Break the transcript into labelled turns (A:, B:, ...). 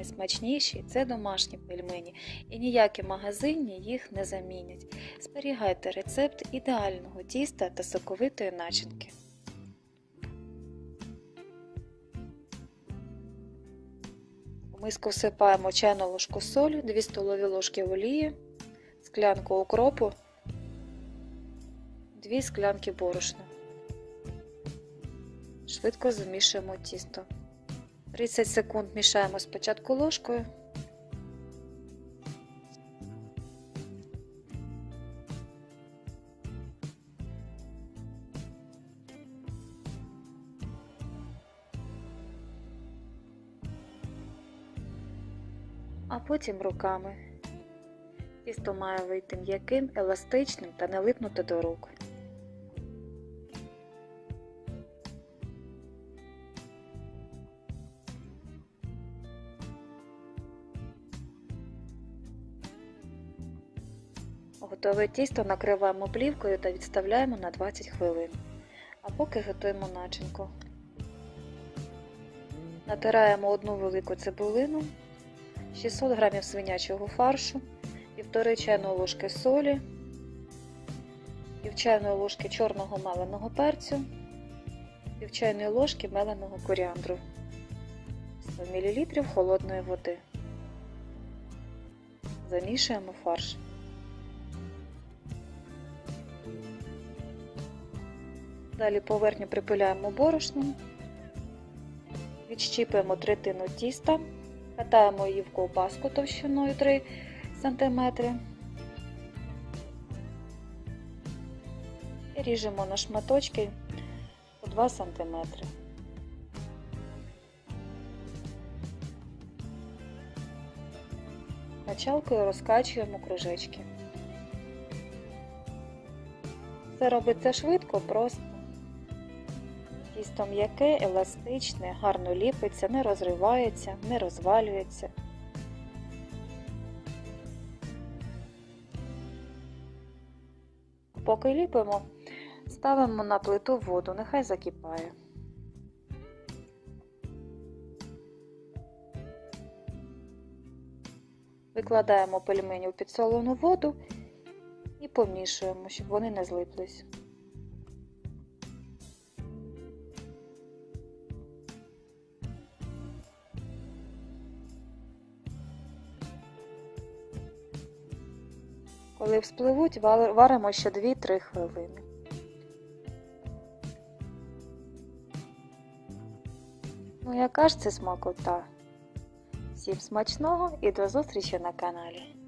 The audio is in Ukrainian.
A: найсмачніші це домашні пельмені, і ніякі магазинні їх не замінять. Зберігайте рецепт ідеального тіста та соковитої начинки. У миску всипаємо чайну ложку солі, 2 столові ложки олії, склянку укропу, 2 склянки борошна. Швидко замішуємо тісто. 30 секунд мішаємо спочатку ложкою. А потім руками. Тісто має вийти м'яким, еластичним та не липнути до рук. Готове тісто накриваємо плівкою та відставляємо на 20 хвилин. А поки готуємо начинку. Натираємо одну велику цибулину, 600 г свинячого фаршу, 1,5 чайної ложки солі, пів чайної ложки чорного меленого перцю, пів чайної ложки меленого коріандру, 100 мл холодної води. Замішуємо фарш. Далі поверхню припиляємо борошном, відщіпуємо третину тіста, катаємо її в ковбаску товщиною 3 см і ріжемо на шматочки по 2 см. Качалкою розкачуємо кружечки. Це робиться швидко, просто. Тісто м'яке, еластичне, гарно ліпиться, не розривається, не розвалюється. Поки ліпимо, ставимо на плиту воду, нехай закипає. Викладаємо пельмені у підсолену воду і помішуємо, щоб вони не злиплись. Коли вспливуть, варимо ще 2-3 хвилини. Ну, яка ж це смакота? Всім смачного і до зустрічі на каналі!